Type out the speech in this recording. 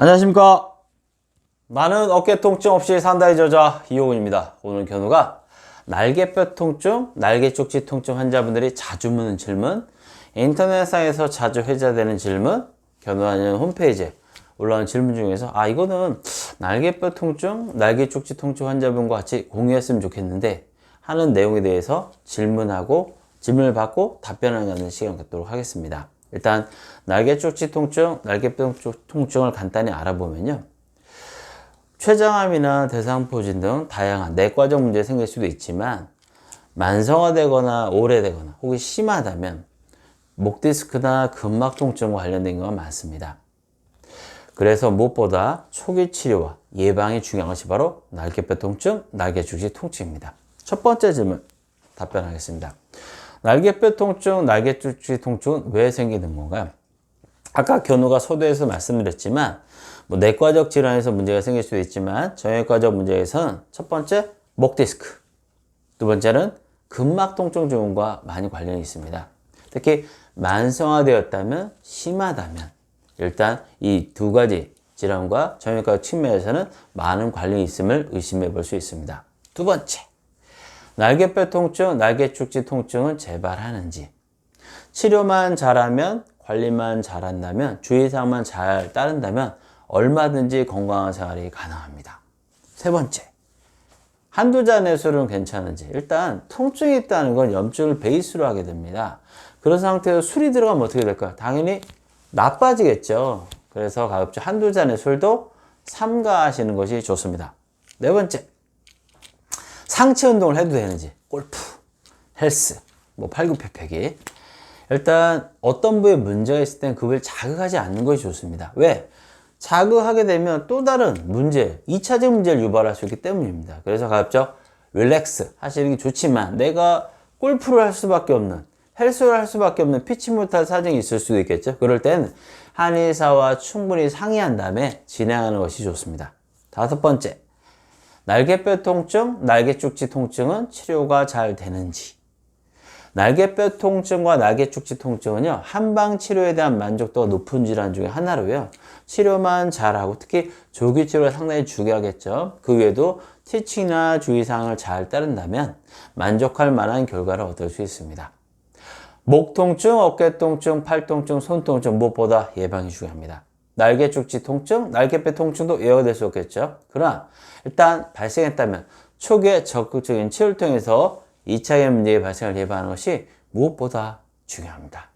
안녕하십니까. 많은 어깨 통증 없이 산다의 저자 이호근입니다. 오늘 견우가 날개뼈 통증, 날개 쪽지 통증 환자분들이 자주 묻는 질문, 인터넷상에서 자주 회자되는 질문, 견우하는 홈페이지에 올라온 질문 중에서 아 이거는 날개뼈 통증, 날개 쪽지 통증 환자분과 같이 공유했으면 좋겠는데 하는 내용에 대해서 질문하고 질문을 받고 답변하는 시간 갖도록 하겠습니다. 일단 날개 쪽지 통증, 날개뼈 통증을 간단히 알아보면요. 췌장암이나 대상포진 등 다양한 내과적 문제 생길 수도 있지만 만성화되거나 오래되거나 혹은 심하다면 목 디스크나 근막 통증과 관련된 경우가 많습니다. 그래서 무엇보다 초기 치료와 예방이 중요한 것이 바로 날개뼈 통증, 날개 주지 통증입니다. 첫 번째 질문 답변하겠습니다. 날개뼈 통증, 날개 주지 통증은 왜 생기는 건가요? 아까 견우가 서두에서 말씀드렸지만 뭐 내과적 질환에서 문제가 생길 수도 있지만 정형외과적 문제에서는 첫 번째 목 디스크, 두 번째는 근막 통증 증후과 많이 관련이 있습니다. 특히 만성화되었다면 심하다면 일단 이 두 가지 질환과 정형외과 측면에서는 많은 관련이 있음을 의심해 볼 수 있습니다. 두 번째, 날개뼈 통증, 날개 축지 통증은 재발하는지 치료만 잘하면 관리만 잘한다면 주의사항만 잘 따른다면 얼마든지 건강한 생활이 가능합니다. 세 번째, 한두 잔의 술은 괜찮은지 일단 통증이 있다는 건 염증을 베이스로 하게 됩니다. 그런 상태에서 술이 들어가면 어떻게 될까요? 당연히 나빠지겠죠. 그래서 가급적 한두 잔의 술도 삼가하시는 것이 좋습니다. 네 번째, 상체 운동을 해도 되는지 골프, 헬스, 뭐 팔굽혀펴기 일단 어떤 부에 문제가 있을 땐 그걸 자극하지 않는 것이 좋습니다. 왜? 자극하게 되면 또 다른 문제, 2차적 문제를 유발할 수 있기 때문입니다. 그래서 가급적 릴렉스 하시는 게 좋지만 내가 골프를 할 수밖에 없는 헬스를 할 수밖에 없는 피치 못할 사정이 있을 수도 있겠죠. 그럴 때는 한의사와 충분히 상의한 다음에 진행하는 것이 좋습니다. 다섯 번째, 날개뼈 통증, 날개 쪽지 통증은 치료가 잘 되는지. 날개뼈 통증과 날개 쪽지 통증은요, 한방 치료에 대한 만족도가 높은 질환 중에 하나로요. 치료만 잘하고 특히 조기 치료가 상당히 중요하겠죠. 그 외에도 티칭이나 주의사항을 잘 따른다면 만족할 만한 결과를 얻을 수 있습니다. 목 통증, 어깨 통증, 팔 통증, 손 통증 무엇보다 예방이 중요합니다. 날개 쪽지 통증, 날개뼈 통증도 예외될 수 없겠죠. 그러나 일단 발생했다면 초기에 적극적인 치료를 통해서 2차의 문제의 발생을 예방하는 것이 무엇보다 중요합니다.